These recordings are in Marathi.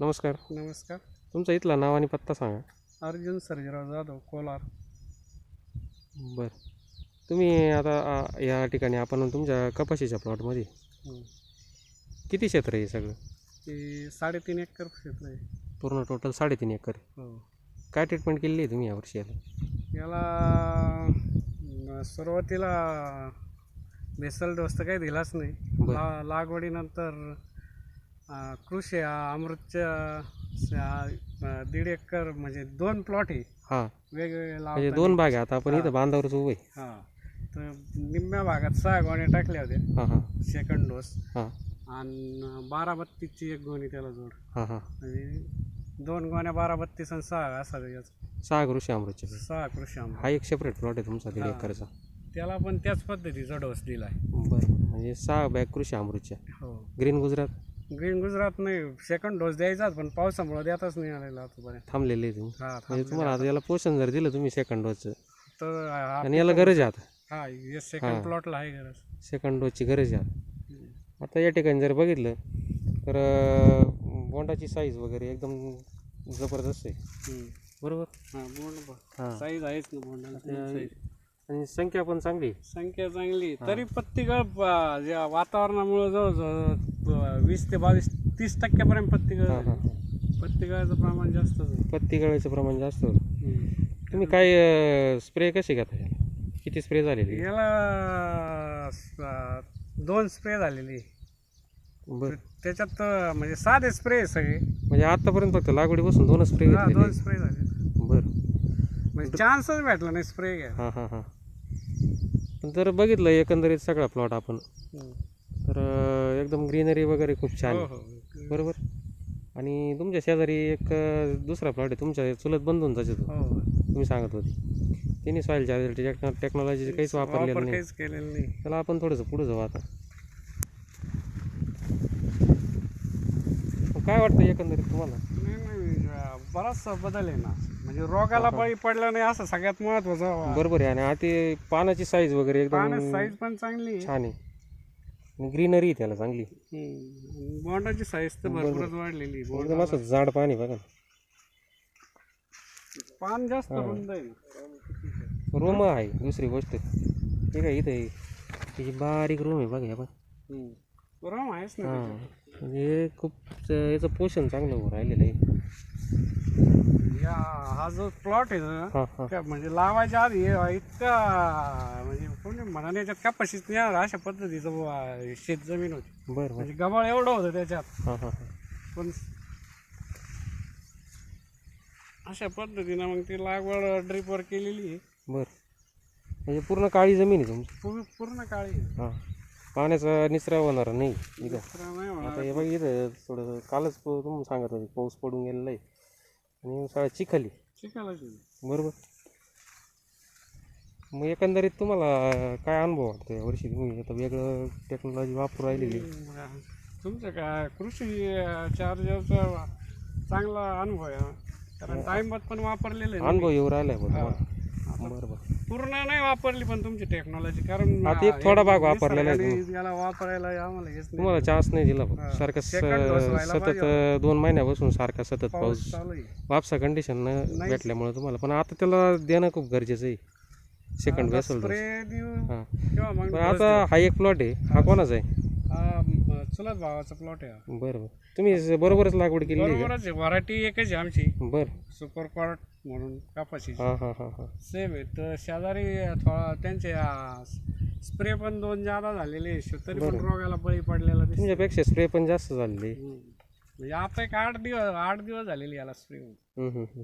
नमस्कार. नमस्कार. तुमचा इथला नाव आणि पत्ता सांगा. अर्जुन सर्जेराव जाधव कोलार. बरं. तुम्ही आता आ, या ठिकाणी आपण तुमच्या कपाशीच्या प्लॉटमध्ये. हं. किती क्षेत्र आहे हे सगळं? ते साडेतीन एकर क्षेत्र आहे. पूर्ण टोटल साडेतीन एकर आहे. हो. काय ट्रीटमेंट केलेली आहे तुम्ही यावर्षी याला? याला अं, सुरुवातीला बेसल डोस तर काही दिलाच नाही. ला लागवडीनंतर कृषी अमृतच्या दीड एकर म्हणजे दोन प्लॉट आहे हां. वेगवेगळे म्हणजे. दोन बाग आहे आता आपण इथं बांधावरच उभं आहे. हां. तर निम्म्या भागात सहा गोण्या टाकल्या होत्या. हां हां. सेकंड डोस हां. आणि बारा बत्तीसची एक गोणी त्याला जोड. हां हां. म्हणजे दोन गोण्या बारा बत्तीस आणि सहा असा याचा. सहा कृषी अमृतचे. सहा कृषी आंबा हा एक सेपरेट प्लॉट आहे तुमचा दीड हां. एकरचा. त्याला पण त्याच पद्धतीचा डोस दिला आहे बरं म्हणजे सहा बॅग कृषी अमृतच्या. हो. ग्रीन गुजरात? ग्रीन गुजरात नाही सेकंड डोस द्यायचाच पण पावसामुळे देताच नाही आलेला आतापर्यंत. थांबलेले आहे तुम्ही. हा म्हणजे. तुम्हाला आता. याला पोषण जर दिलं तुम्ही सेकंड डोसचं तर हा- आणि याला गरज आहे आता. हा हे सेकंड प्लॉटला आहे गरज. सेकंड डोसची गरज आहे. आता आता या ठिकाणी जर बघितलं तर अं, बोंडाची साईज वगैरे एकदम जबरदस्त आहे. हम्म. बरोबर? हा बोंड हां. साईज आहेच ना बोंडाला. आणि संख्या पण चांगली. संख्या चांगली. तरी पत्तीगळ वातावरणामुळे जवळजवळ वीस ते बावीस तीस टक्क्यापर्यंत पत्तीगळ पत्तीगळाचं प्रमाण जास्त पत्ती गळायचं प्रमाण जास्त होतं. तुम्ही काय स्प्रे कसे घेता किती स्प्रे झालेली? याला दोन स्प्रे झालेली. बरं. त्याच्यात म्हणजे साधे स्प्रे सगळे. म्हणजे आतापर्यंत फक्त लागवडीपासून दोनच स्प्रे दोन स्प्रे झाले म्हणजे चान्सच भेटला नाही स्प्रे घ्या हां हां हां. पण जर बघितलं एकंदरीत सगळा प्लॉट आपण. तर अं, एकदम ग्रीनरी वगैरे खूप छान हो आहे. हो बरोबर? आणि तुमच्या शेजारी एक अं, दुसरा प्लॉट आहे. तुमच्या चुलत बंधूंचाच येतो हो. तुम्ही सांगत होते. त्यांनी सॉईल चार्जर टेक्नॉलॉजी काहीच वापरलेलं वापर नाही. काहीच केलेलं नाही. त्याला आपण थोडंसं पुढे जाऊ आता. मग काय वाटतं एकंदरीत तुम्हाला? नाही नाही अं, बराचसा बदल आहे ना. म्हणजे रोगाला बळी पडला नाही असं सगळ्यात महत्वाचं बरोबर आहे आणि आता पानाची साईज वगैरे एकदम साईज पण चांगली आहे. छान आहे. ग्रीनरी त्याला चांगली. हम्म. बोंडाची साईज तर भरपूरच वाढलेली आहे. एकदम असं जाड पाणी बघा. ना. पान जास्त रुंद आहे. ना रूम आहे दुसरी गोष्ट. हे काय इथं आहे? त्याची बारीक रूम आहे बघा बघ बरोबर आहेच ना हां. म्हणजे खूप च- याचं पोषण चांगलं राहिलेलं आहे. या हा जो प्लॉट आहे ना हां त्या म्हणजे लावायच्या आधी इतका म्हणजे कोणी म्हणा याच्यात कपाशीच नाही येणार अशा पद्धतीचं बुवा शेत जमीन होती. बरं बरं. म्हणजे गबाळ एवढं होतं त्याच्यात. हां हां हां. पण अशा पद्धतीनं मग ती लागवड ड्रिपवर केलेली आहे. बरं. म्हणजे पूर्ण काळी जमीन आहे तुमची? पूर्ण पूर्ण काळी आहे. हां. पाण्याचा निचरा होणार नाही. इथं दुसरं नाही म्हणा आता हे बघ इथं थोडं कालच प- तुम्ही सांगत होते पाऊस पडून गेलेला आहे. आणि सगळ्या चिखली आहे. बरोबर मग एकंदरीत तुम्हाला काय अनुभव वाटतो यावर्षी तुम्ही आता वेगळं टेक्नॉलॉजी वापरू राहिलेली तुमचं काय कृषी चार्जरचा चांगला अनुभव आहे हा. कारण टाइमबाद पण वापरलेलं आहे. अनुभव येऊ बघ तुम्हाला बरं बरं. पूर्ण नाही वापरली पण तुमची टेक्नॉलॉजी कारण आता एक थोडा भाग वापरलेला आहे निसर्गाने याला वापरायला आम्हाला हेच नाही. तुम्हाला चान्स नाही दिला हा. सारखं स- Second dose व्हायला सतत अं, दोन महिन्यापासून सारखा सतत पाऊस पाऊस. चालू आहे. वापसा कंडिशन भेटल्यामुळे तुम्हाला. पण आता त्याला देणं खूप गरजेचं आहे. सेकंड वेसल स्प्रे देऊ हां. किंवा मग पण आता हा एक प्लॉट आहे. हा कोणाचा आहे? हा, म, चुलत भावाचा प्लॉट आहे हा. बरं बरं. तुम्ही बरोबरच लागवड केली बरोबरच आहे. व्हरायटी एकच आहे आमची. बरं. सुपर कॉर्ट म्हणून हां हां हां हां. सेम आहे. तर शेजारी थोडा त्यांचे स्प्रे पण दोन जादा झालेले. तरी पण रोगाला बळी पडलेला दिसतो तुमच्यापेक्षा स्प्रे पण जास्त झालेले. हम्म. म्हणजे आता एक आठ दिवस आठ दिवस झालेली याला स्प्रे हम्म, हम्म, हम्म.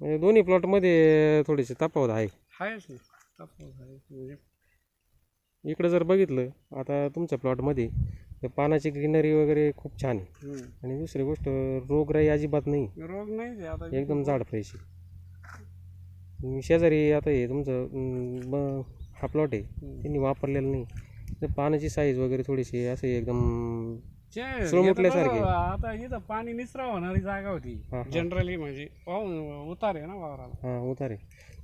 म्हणजे दोन्ही प्लॉटमध्ये थोडीशी तफावत आहे. आहेच ना. तफावत आहे. म्हणजे इकडं जर बघितलं आता तुमच्या प्लॉटमध्ये तर पानाची ग्रीनरी वगैरे खूप छान आहे. हम्म. आणि दुसरी गोष्ट रोगराई अजिबात नाही. रोग नाही आहे आता. एकदम झाड फ्रेश आहे. शेजारी आता हे तुमचं अं, ब- हा प्लॉट आहे. त्यांनी वापरलेलं नाही. तर पानाची साईज वगैरे थोडीशी असं एकदम बघा, आता इथं पाणी निचरा होणारी जागा होती. हा, हा. जनरली म्हणजे पाहून उतार आहे ना वावराला. हां उतारे.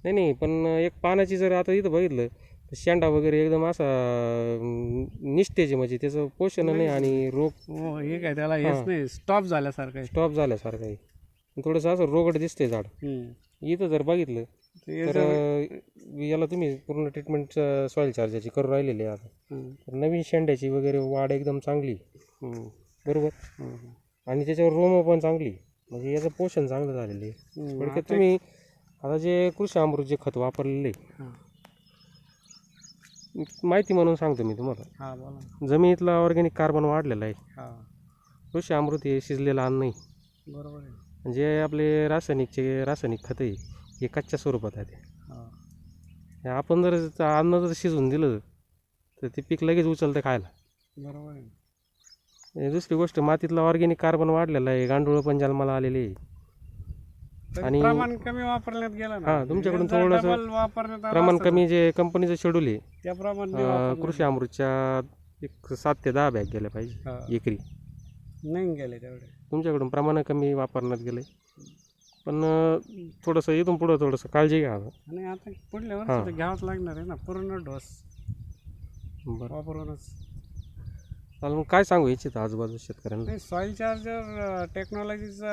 नाही नाही पण एक पानाची जर आता इथं बघितलं शेंडा वगैरे एकदम असा निष्ठेचे म्हणजे त्याचं पोषण नाही आणि रोग हो हे काय त्याला हेच नाही स्टॉप झाल्यासारखं आहे. स्टॉप झाल्यासारखं आहे. थोडंसं असं रोगट दिसते झाड. हम्म. इथं जर बघितलं ते तर अं, याला तुम्ही पूर्ण ट्रीटमेंट सॉईल चार्जरची करून राहिलेली आहे आता. हम्म. तर नवीन शेंड्याची वगैरे वाढ एकदम चांगली हम्म. बरोबर? हम्म. आणि त्याच्यावर रोम पण चांगली म्हणजे याचं पोषण चांगलं झालेलं आहे. हम्म. थोडक्यात तुम्ही आता जे कृषी अमृत जे खत वापरलेले आहे, माहिती म्हणून सांगतो मी तुम्हाला. हा बोला ना. जमिनीतला ऑर्गॅनिक कार्बन वाढलेला आहे. हा. कृषी अमृत हे शिजलेलं अन्न नाही. बरोबर आहे. जे आपले रासायनिकचे रासायनिक खत आहे हे कच्च्या स्वरूपात आहे ते. हा. हे आपण जर अन्न जर शिजवून दिलं तर ते पीक लगेच उचलतं खायला. बरोबर आहे. दुसरी गोष्ट मातीतला ऑर्गॅनिक कार्बन वाढलेला आहे. गांडूळ पण जन्माला आलेले आहे. आणि- प्रमाण कमी वापरण्यात गेलं ना. हा, तुमच्याकडून थोडंसं डबल वापरण्यात आलं प्रमाण असतं कमी जे कंपनीचं शेड्यूल आहे त्याप्रमाणे अं. कृषी अमृतच्या एक सात ते दहा बॅग गेल्या पाहिजे हा. एकरी. नाही गेले तेवढे. तुमच्याकडून प्रमाण कमी वापरण्यात गेलं पण अं, थोडंसं इथून पुढं थोडंसं काळजी घ्या. आणि आता पुढल्या. वर्षी तर घ्यावंच लागणार आहे ना पूर्ण डोस बरं. वापरूनच. चालेल मग काय सांगू इच्छित आजूबाजू शेतकऱ्यांना नाही सॉईल चार्जर टेक्नॉलॉजीचा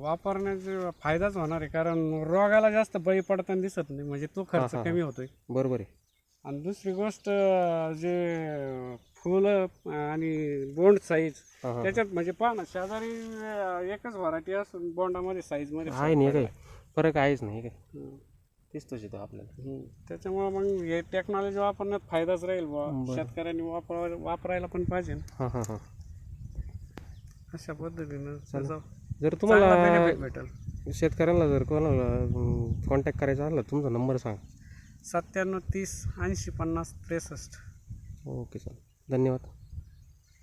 वापरण्याचा फायदाच होणार आहे कारण रोगाला जास्त बळी पडताना दिसत नाही म्हणजे तो खर्च हा, हा. कमी होतोय बरोबर आहे आणि दुसरी गोष्ट जे फुलं आणि बोंड साईज हा, हा. त्याच्यात म्हणजे पहा ना शेजारी अं, एकच व्हरायटी असून बोंडामध्ये साईजमध्ये आहे नाही काय फरक आहेच नाही काय हम्म. दिसतोच येतो आपल्याला. त्याच्यामुळे मग हे टेक्नॉलॉजी वापरण्यात फायदाच राहील बुवा. शेतकऱ्यांनी वापर वापरायला पण पाहिजे. हां हां हां. अशा पद्धतीनं त्याचा जर चांगला तुम्हाला benefit भेटेल. शेतकऱ्यांना जर कोणाला कॉन्टॅक्ट करायचा असला तुमचा नंबर सांग. सत्त्याण्णव तीस ऐंशी पन्नास त्रेसष्ट. ओके सर धन्यवाद.